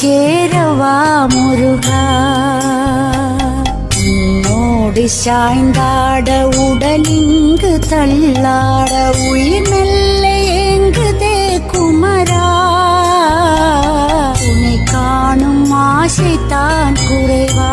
சேரவா முருகா உன்னோடு சாய்ந்தாட உடலிங்கு தள்ளாட உயிர் மெல்ல ஏங்குதே குமரா உனை காணும் ஆசை தான் குறைவா